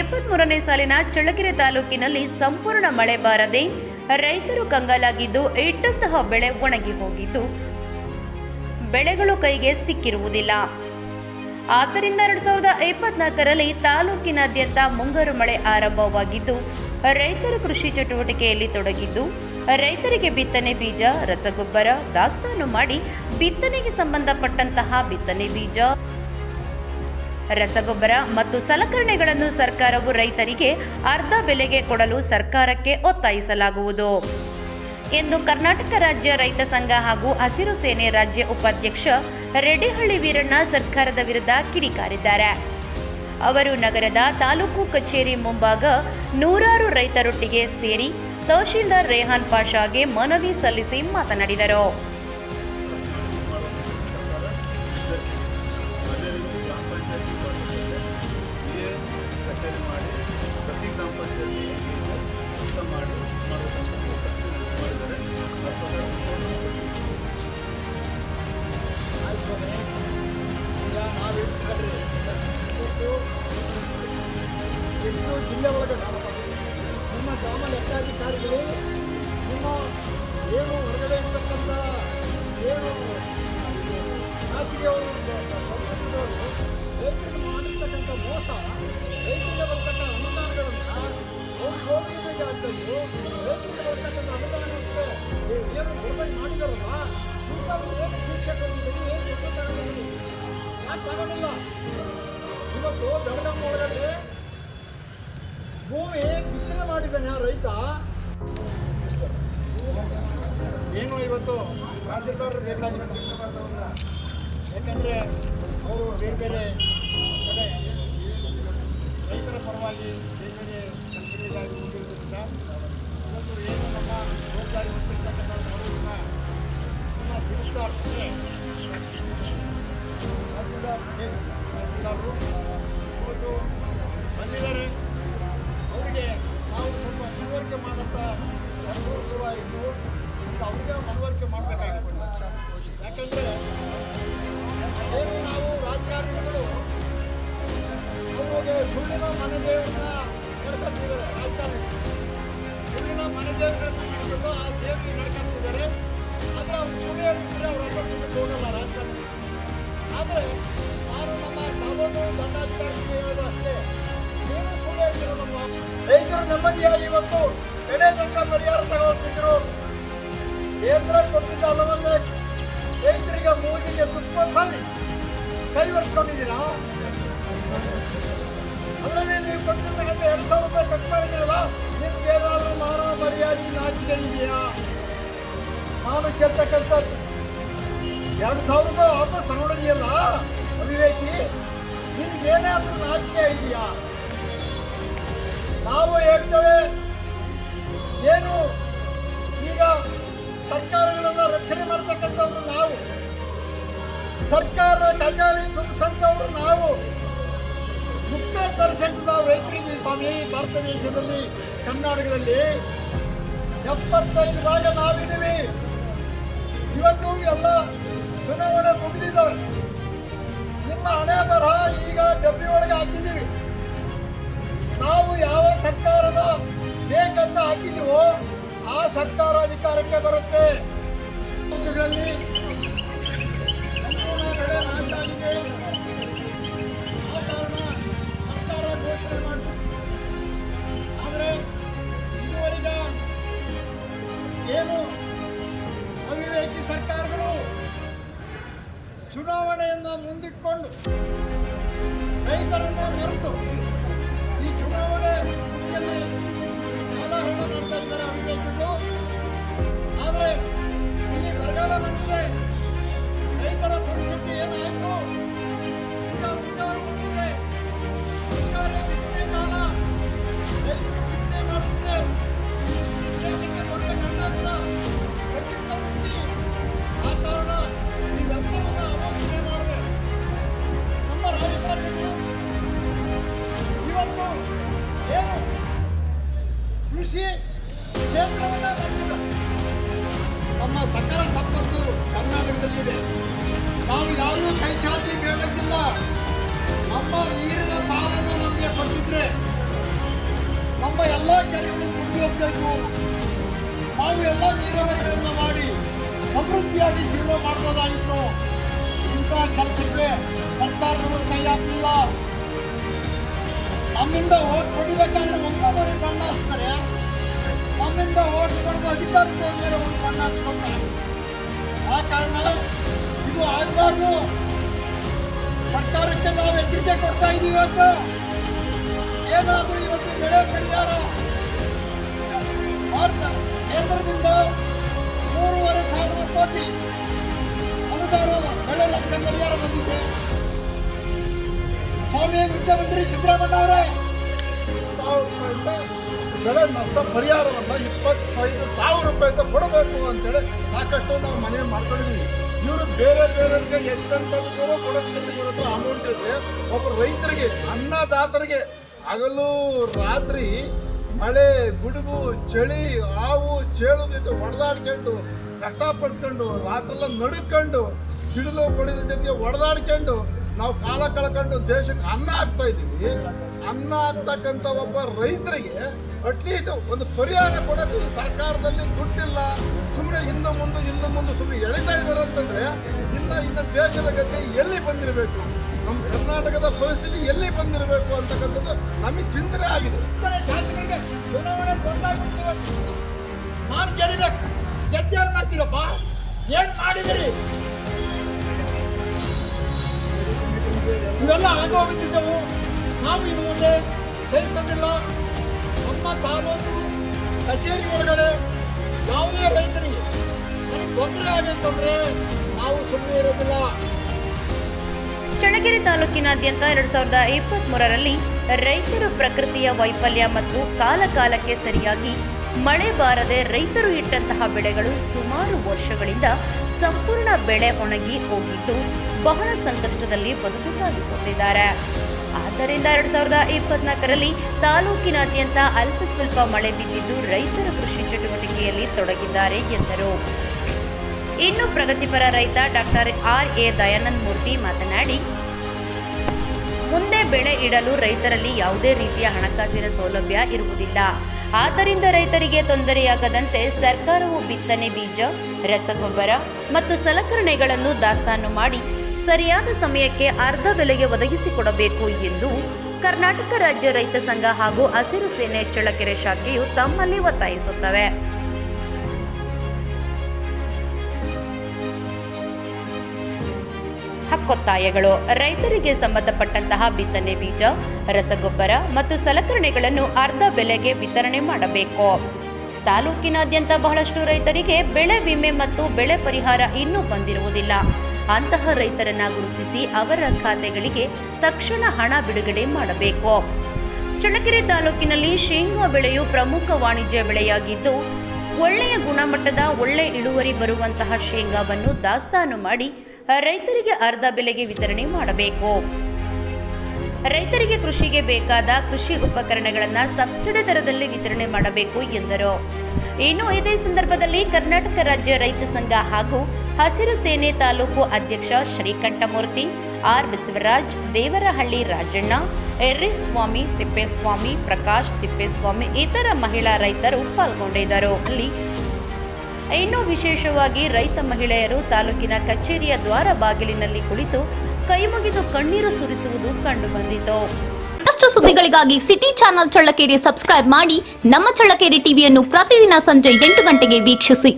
ಇಪ್ಪತ್ತ್ಮೂರನೇ ಸಾಲಿನ ಚಳ್ಳಕೆರೆ ತಾಲೂಕಿನಲ್ಲಿ ಸಂಪೂರ್ಣ ಮಳೆ ಬಾರದೆ ರೈತರು ಕಂಗಾಲಾಗಿದ್ದು ಇಟ್ಟಂತಹ ಬೆಳೆ ಒಣಗಿ ಹೋಗಿದ್ದು. ಬೆಳೆಗಳು ಕೈಗೆ ಸಿಕ್ಕಿರುವುದಿಲ್ಲ. ಆದ್ದರಿಂದ ಎರಡ್ ಸಾವಿರದ ಇಪ್ಪತ್ನಾಲ್ಕರಲ್ಲಿ ತಾಲೂಕಿನಾದ್ಯಂತ ಮುಂಗಾರು ಮಳೆ ಆರಂಭವಾಗಿದ್ದು, ರೈತರು ಕೃಷಿ ಚಟುವಟಿಕೆಯಲ್ಲಿ ತೊಡಗಿದ್ದು, ರೈತರಿಗೆ ಬಿತ್ತನೆ ಬೀಜ, ರಸಗೊಬ್ಬರ, ದಾಸ್ತಾನು ಮಾಡಿ ಬಿತ್ತನೆಗೆ ಸಂಬಂಧಪಟ್ಟಂತಹ ಬಿತ್ತನೆ ಬೀಜ ರಸಗೊಬ್ಬರ ಮತ್ತು ಸಲಕರಣೆಗಳನ್ನು ಸರ್ಕಾರವು ರೈತರಿಗೆ ಅರ್ಧ ಬೆಲೆಗೆ ಕೊಡಲು ಸರ್ಕಾರಕ್ಕೆ ಒತ್ತಾಯಿಸಲಾಗುವುದು. ಎಂದು ಕರ್ನಾಟಕ ರಾಜ್ಯ ರೈತ ಸಂಘ ಹಾಗೂ ಹಸಿರು ಸೇನೆ ರಾಜ್ಯ ಉಪಾಧ್ಯಕ್ಷ ರೆಡ್ಡಿಹಳ್ಳಿ ವೀರಣ್ಣ ಸರ್ಕಾರದ ವಿರುದ್ಧ ಕಿಡಿಕಾರಿದ್ದಾರೆ. ಅವರು ನಗರದ ತಾಲೂಕು ಕಚೇರಿ ಮುಂಭಾಗ ನೂರಾರು ರೈತರೊಟ್ಟಿಗೆ ಸೇರಿ ತಹಶೀಲ್ದಾರ್ ರೇಹಾನ್ ಪಾಷಾಗೆ ಮನವಿ ಸಲ್ಲಿಸಿ ಮಾತನಾಡಿದರು. ಎಷ್ಟು ಜಿಲ್ಲೆ ಒಳಗೆ ನಿಮ್ಮ ಗ್ರಾಮ ಲೆಕ್ಕಾಧಿಕಾರಿಗಳು ನಿಮ್ಮ ಏನು ಹೊರಗಡೆ ಇರ್ತಕ್ಕಂಥ ಏನು ಸಂಬಂಧಿಸಿದವರು ರೈತರಿಗೆ ಮಾಡಿರ್ತಕ್ಕಂಥ ಮೋಸ, ರೈತರಿಗೆ ಬರ್ತಕ್ಕಂಥ ಅನುದಾನಗಳನ್ನು ಅವ್ರು ಹೋಗಿದ್ದ ಜಾಗದಲ್ಲಿ ರೈತರಿಗೆ ಬರ್ತಕ್ಕಂಥ ಅನುದಾನಕ್ಕೆ ಏನು ಬಿಡುಗಡೆ ಮಾಡಿದಾರಲ್ಲ ಇಂಥವ್ರು ಏನು ಶಿಕ್ಷಕರು ಕೊಟ್ಟಿದ್ದೀರಿ ಏನು ಕ್ರಮ ತಗೊಂಡಿದ್ದೀರಿ ಯಾಕೆ ತಗೊಂಡಿಲ್ಲ ಇವತ್ತು ಬೆಳಗಾವಿ ಒಳಗಡೆ ಭೂಮಿ ಬಿತ್ತನೆ ಮಾಡಿದ್ದಾನೆ ಆ ರೈತ? ಏನು ಇವತ್ತು ತಹಸೀಲ್ದಾರರು ಬೇಕಾಗಿತ್ತು? ಯಾಕಂದರೆ ಅವರು ಬೇರೆ ಬೇರೆ ಕಡೆ ರೈತರ ಪರವಾಗಿ ಬೇರೆ ಬೇರೆ ಕೆಲಸಗಳಿಗಾಗಿ ಇವತ್ತು ಏನು ನಮ್ಮ ಜವಾಬ್ದಾರಿ ಹೊತ್ತಿರ್ತಕ್ಕಂಥ ತಾಲೂಕಿನ ನಮ್ಮ ಸಿರಿಸ್ತಾರ್ ತಹಸೀಲ್ದಾರ್, ತಹಸೀಲ್ದಾರರು ಇವತ್ತು ಬಂದಿದ್ದಾರೆ. ಅವರಿಗೆ ನಾವು ಸ್ವಲ್ಪ ಮನವರಿಕೆ ಮಾಡುತ್ತಾ ಇದ್ದು ಈಗ ಅವ್ರಿಗೆ ಮನವರಿಕೆ ಮಾಡಬೇಕಾಗಿತ್ತು. ಯಾಕಂದರೆ ಏನು ನಾವು ರಾಜಕಾರಣಿಗಳು ಅವ್ರಿಗೆ ಸುಳ್ಳಿನ ಮನದೇವರನ್ನ ನಡ್ಕೊತಿದ್ದಾರೆ ರಾಜಕಾರಣಿ ಸುಳ್ಳಿನ ಮನದೇವರನ್ನ ಮಾಡಿಕೊಂಡು ಆ ದೇವರಿಗೆ ನಡ್ಕೊತಿದ್ದಾರೆ ಆದರೆ ಅವ್ರು ಸುಳ್ಳು ಹೇಳ್ತಿದ್ರೆ ಅವ್ರ ಮುಂದಕ್ಕೆ ಹೋಗಲ್ಲ ರಾಜಕಾರಣಿ ಆದರೆ ನಾನು ನಮ್ಮ ತಾಲೂಕು ದಂಡಾಧಿಕಾರಿಗೆ ಹೇಳೋದು ಅಷ್ಟೇ ಏನು ಸುಳ್ಳು ಹೇಳ್ತಿರೋ ನಮ್ಮ ನೆಮ್ಮದಿಯಾಗಿ ಇವತ್ತು ಬೆಳೆ ತನಕ ಪರಿಹಾರ ತಗೊಳ್ತಿದ್ರು. ಕೇಂದ್ರ ಕೊಟ್ಟಿದ್ದ ಹಣವನ್ನ ರೈತರಿಗೆ ಮೂಗಿಗೆ ತುಂಬ ಸಾವಿರ ಕೈ ಒರೆಸ್ಕೊಂಡಿದ್ದೀರಾ ಅದರಲ್ಲಿ ನೀವು ಕೊಟ್ಟಿರ್ತಕ್ಕಂಥ ಎರಡು ಸಾವಿರ ರೂಪಾಯಿ ಕಟ್ ಮಾಡಿದಿರಲ್ಲ ನಿಮ್ಗೆ ಏನಾದರೂ ಮಾನ ಮರ್ಯಾದೆ ನಾಚಿಕೆ ಇದೆಯಾ? ನಾನು ಕೇಳ್ತಕ್ಕಂಥದ್ದು ಎರಡು ಸಾವಿರ ರೂಪಾಯಿ ವಾಪಸ್ ತಗೊಂಡಿದೆಯಲ್ಲ ಅವಿವೇಕಿ ನಿನಗೇನಾದರೂ ನಾಚಿಕೆ ಇದೆಯಾ? ನಾವು ಹೇಳ್ತೇವೆ, ಏನು ಈಗ ಸರ್ಕಾರಗಳನ್ನು ರಚನೆ ಮಾಡ್ತಕ್ಕಂಥವ್ರು ನಾವು. ಸರ್ಕಾರದ ಕಲ್ಯಾಣಿ ತುಂಬಿಸಂಥವ್ರು ನಾವು. ಮುಕ್ತ ಪರ್ಸೆಂಟ್ ನಾವು ರೈತರಿದ್ದೀವಿ ಸ್ವಾಮಿ, ಭಾರತ ದೇಶದಲ್ಲಿ, ಕರ್ನಾಟಕದಲ್ಲಿ. ಎಪ್ಪತ್ತೈದು ಭಾಗ ನಾವಿದ್ದೀವಿ. ಇವತ್ತು ಎಲ್ಲ ಚುನಾವಣೆ ಮುಗಿದಿದ್ದಾವೆ ನಿಮ್ಮ ಹಣೆ ಬರಹ ಈಗ ಡಬ್ಬಿ ಒಳಗೆ ಹಾಕಿದ್ದೀವಿ. ಸರ್ಕಾರದ ಬೇಕಂತ ಹಾಕಿದೀವೋ ಆ ಸರ್ಕಾರ ಅಧಿಕಾರಕ್ಕೆ ಬರುತ್ತೆ. ನಾಶ ಆಗಿದೆ ನಮ್ಮಿಂದ ಓಟ್ ಕೊಡಿಬೇಕಾದ್ರೆ ಒಂದೊಂದರಿ ಬಣ್ಣ ಹಾಕ್ತಾರೆ ನಮ್ಮಿಂದ ಓಟ್ ಕೊಡೋದು ಅಧಿಕಾರಕ್ಕೆ ಹೋದ್ಮೇಲೆ ಒಂದು ಬಣ್ಣ ಹಚ್ಕೊತಾರೆ ಆ ಕಾರಣ ಇದು ಆಗಬಾರ್ದು. ಸರ್ಕಾರಕ್ಕೆ ನಾವು ಎಚ್ಚರಿಕೆ ಕೊಡ್ತಾ ಇದೀವಿ ಇವತ್ತು. ಏನಾದರೂ ಇವತ್ತು ಬೆಳೆ ಪರಿಹಾರ ಕೇಂದ್ರದಿಂದ ಮೂರುವರೆ ಸಾವಿರ ಕೋಟಿ ಅನುದಾನ ಬೆಳೆ ರಕ್ತ ಪರಿಹಾರ ಬಂದಿದೆ. ಸ್ವಾಮಿ ಮುಖ್ಯಮಂತ್ರಿ ಸಿದ್ದರಾಮಯ್ಯ ಅವರೇ ಸಾವಿರ ಬೆಳೆ ನಷ್ಟ ಪರಿಹಾರವನ್ನ ಇಪ್ಪತ್ತೈದು ಸಾವಿರ ರೂಪಾಯಿಂದ ಕೊಡಬೇಕು ಅಂತೇಳಿ ಸಾಕಷ್ಟು ನಾವು ಮನೆ ಮಾಡ್ಕೊಂಡಿದ್ದೀವಿ ಇವರು ಬೇರೆ ಬೇರೆಯವರಿಗೆ ಎಷ್ಟಂತೂ ಕೊಡೋದ್ರಿಂದ ಇವ್ರ ಹತ್ರ ಅಮೌಂಟ್ ಇದೆ ಒಬ್ಬ ರೈತರಿಗೆ ಅನ್ನದಾತರಿಗೆ ಹಗಲು ರಾತ್ರಿ ಮಳೆ ಗುಡುಗು ಚಳಿ ಹಾವು ಚೇಳು ಜೊತೆ ಹೊಡೆದಾಡ್ಕೊಂಡು ಕಷ್ಟಪಟ್ಕೊಂಡು ರಾತ್ರೆಲ್ಲ ನಡ್ಕೊಂಡು ಸಿಡಿಲು ಹೊಡೆದ ಜೊತೆಗೆ ಹೊಡೆದಾಡ್ಕೊಂಡು ನಾವು ಕಾಲ ಕಳ್ಕೊಂಡು ದೇಶಕ್ಕೆ ಅನ್ನ ಹಾಕ್ತಾ ಇದ್ದೀವಿ. ಅನ್ನ ಆಗ್ತಕ್ಕಂಥ ಒಬ್ಬ ರೈತರಿಗೆ ಅಟ್ಲೀಸ್ಟ್ ಒಂದು ಪರಿಹಾರ ಕೊಡೋದು ಸರ್ಕಾರದಲ್ಲಿ ದುಡ್ಡಿಲ್ಲ. ಸುಮ್ಮನೆ ಹಿಂದೆ ಮುಂದೆ ಹಿಂದೆ ಮುಂದೆ ಸುಮ್ಮನೆ ಎಳಿತಾ ಇದ್ದಾರೆ ಅಂತಂದ್ರೆ ಇನ್ನ ಇನ್ನ ದೇಶದ ಗತಿ ಎಲ್ಲಿ ಬಂದಿರಬೇಕು? ನಮ್ಮ ಕರ್ನಾಟಕದ ಪರಿಸ್ಥಿತಿ ಎಲ್ಲಿ ಬಂದಿರಬೇಕು ಅಂತಕ್ಕಂಥದ್ದು ನಮಗೆ ಚಿಂತನೆ ಆಗಿದೆ. ಶಾಸಕರಿಗೆ ಚುನಾವಣೆ ನಾನು ಗೆಲ್ಲಬೇಕು ಗೆದ್ದು ಏನ್ ಮಾಡ್ತೀರಪ್ಪ? ಏನ್ ಮಾಡಿದಿರಿ? ಇವೆಲ್ಲ ಆಗೋಗುತ್ತಿದ್ದವು ನಾವು ಇನ್ನು ಮುಂದೆ ನಮ್ಮ ತಾಲೂಕು ಕಚೇರಿ ಒಳಗಡೆ ಯಾವುದೇ ರೈತರಿಗೆ ನನಗೆ ತೊಂದರೆ ಆಗೈತಂದ್ರೆ ನಾವು ಸುಮ್ಮನೆ ಇರೋದಿಲ್ಲ. ಚಳ್ಳಕೆರೆ ತಾಲೂಕಿನಾದ್ಯಂತ ಎರಡ್ ಸಾವಿರದ ಇಪ್ಪತ್ತ್ ಮೂರರಲ್ಲಿ ರೈತರು ಪ್ರಕೃತಿಯ ವೈಫಲ್ಯ ಮತ್ತು ಕಾಲಕಾಲಕ್ಕೆ ಸರಿಯಾಗಿ ಮಳೆ ಬಾರದೆ ರೈತರು ಇಟ್ಟಂತಹ ಬೆಳೆಗಳು ಸುಮಾರು ವರ್ಷಗಳಿಂದ ಸಂಪೂರ್ಣ ಬೆಳೆ ಒಣಗಿ ಹೋಗಿದ್ದು ಬಹಳ ಸಂಕಷ್ಟದಲ್ಲಿ ಬದುಕು ಸಾಗಿಸುತ್ತಿದ್ದಾರೆ. ಆದ್ದರಿಂದ ಎರಡ್ ಸಾವಿರದ ಇಪ್ಪತ್ನಾಲ್ಕರಲ್ಲಿ ತಾಲೂಕಿನಾದ್ಯಂತ ಅಲ್ಪ ಸ್ವಲ್ಪ ಮಳೆ ಬಿದ್ದಿದ್ದು ರೈತರ ಕೃಷಿ ಚಟುವಟಿಕೆಯಲ್ಲಿ ತೊಡಗಿದ್ದಾರೆ ಎಂದರು. ಇನ್ನು ಪ್ರಗತಿಪರ ರೈತ doctor R A Dayananda Murthy ಮಾತನಾಡಿ, ಮುಂದೆ ಬೆಳೆ ಇಡಲು ರೈತರಲ್ಲಿ ಯಾವುದೇ ರೀತಿಯ ಹಣಕಾಸಿನ ಸೌಲಭ್ಯ ಇರುವುದಿಲ್ಲ. ಆದ್ದರಿಂದ ರೈತರಿಗೆ ತೊಂದರೆಯಾಗದಂತೆ ಸರ್ಕಾರವು ಬಿತ್ತನೆ ಬೀಜ, ರಸಗೊಬ್ಬರ ಮತ್ತು ಸಲಕರಣೆಗಳನ್ನು ದಾಸ್ತಾನು ಮಾಡಿ ಸರಿಯಾದ ಸಮಯಕ್ಕೆ ಅರ್ಧ ಬೆಲೆಗೆ ಒದಗಿಸಿಕೊಡಬೇಕು ಎಂದು ಕರ್ನಾಟಕ ರಾಜ್ಯ ರೈತ ಸಂಘ ಹಾಗೂ ಹಸಿರು ಸೇನೆ ಚಳ್ಳಕೆರೆ ಶಾಖೆಯು ತಮ್ಮಲ್ಲಿ ಒತ್ತಾಯಿಸುತ್ತವೆ. ಹಕ್ಕೊತ್ತಾಯಗಳು. ರೈತರಿಗೆ ಸಂಬಂಧಪಟ್ಟಂತಹ ಬಿತ್ತನೆ ಬೀಜ, ರಸಗೊಬ್ಬರ ಮತ್ತು ಸಲಕರಣೆಗಳನ್ನು ಅರ್ಧ ಬೆಲೆಗೆ ವಿತರಣೆ ಮಾಡಬೇಕು. ತಾಲೂಕಿನಾದ್ಯಂತ ಬಹಳಷ್ಟು ರೈತರಿಗೆ ಬೆಳೆ ವಿಮೆ ಮತ್ತು ಬೆಳೆ ಪರಿಹಾರ ಇನ್ನೂ ಬಂದಿರುವುದಿಲ್ಲ. ಅಂತಹ ರೈತರನ್ನ ಗುರುತಿಸಿ ಅವರ ಖಾತೆಗಳಿಗೆ ತಕ್ಷಣ ಹಣ ಬಿಡುಗಡೆ ಮಾಡಬೇಕು. ಚಳ್ಳಕೆರೆ ತಾಲೂಕಿನಲ್ಲಿ ಶೇಂಗಾ ಬೆಳೆಯು ಪ್ರಮುಖ ವಾಣಿಜ್ಯ ಬೆಳೆಯಾಗಿದ್ದು, ಒಳ್ಳೆಯ ಗುಣಮಟ್ಟದ ಒಳ್ಳೆ ಇಳುವರಿ ಬರುವಂತಹ ಶೇಂಗಾವನ್ನು ದಾಸ್ತಾನು ಮಾಡಿ ರೈತರಿಗೆ ಅರ್ಧ ಬೆಲೆಗೆ ವಿತರಣೆ ಮಾಡಬೇಕು. ರೈತರಿಗೆ ಕೃಷಿಗೆ ಬೇಕಾದ ಕೃಷಿ ಉಪಕರಣಗಳನ್ನು ಸಬ್ಸಿಡಿ ದರದಲ್ಲಿ ವಿತರಣೆ ಮಾಡಬೇಕು ಎಂದರು. ಇನ್ನು ಇದೇ ಸಂದರ್ಭದಲ್ಲಿ ಕರ್ನಾಟಕ ರಾಜ್ಯ ರೈತ ಸಂಘ ಹಾಗೂ ಹಸಿರು ಸೇನೆ ತಾಲೂಕು ಅಧ್ಯಕ್ಷ ಶ್ರೀಕಂಠಮೂರ್ತಿ, ಆರ್. ಬಸವರಾಜ್, ದೇವರಹಳ್ಳಿ ರಾಜಣ್ಣ ಎರ್ರಿಸ್ವಾಮಿ ತಿಪ್ಪೇಸ್ವಾಮಿ, ಪ್ರಕಾಶ್ ತಿಪ್ಪೇಸ್ವಾಮಿ ಇತರ ಮಹಿಳಾ ರೈತರು ಪಾಲ್ಗೊಂಡಿದ್ದರು. ಅಲ್ಲಿ ಇನ್ನು ವಿಶೇಷವಾಗಿ ರೈತ ಮಹಿಳೆಯರು ತಾಲೂಕಿನ ಕಚೇರಿಯ ದ್ವಾರ ಬಾಗಿಲಿನಲ್ಲಿ ಕುಳಿತು ಕೈಮುಗಿದು ಕಣ್ಣೀರು ಸುರಿಸುವುದು ಕಂಡುಬಂದಿತು. ಮತ್ತಷ್ಟು ಸುದ್ದಿಗಳಿಗಾಗಿ ಸಿಟಿ ಚಾನೆಲ್ ಚಳ್ಳಕೆರೆ ಸಬ್ಸ್ಕ್ರೈಬ್ ಮಾಡಿ ನಮ್ಮ ಚಳ್ಳಕೆರೆ ಟಿವಿಯನ್ನು ಪ್ರತಿದಿನ ಸಂಜೆ ಎಂಟು ಗಂಟೆಗೆ ವೀಕ್ಷಿಸಿ.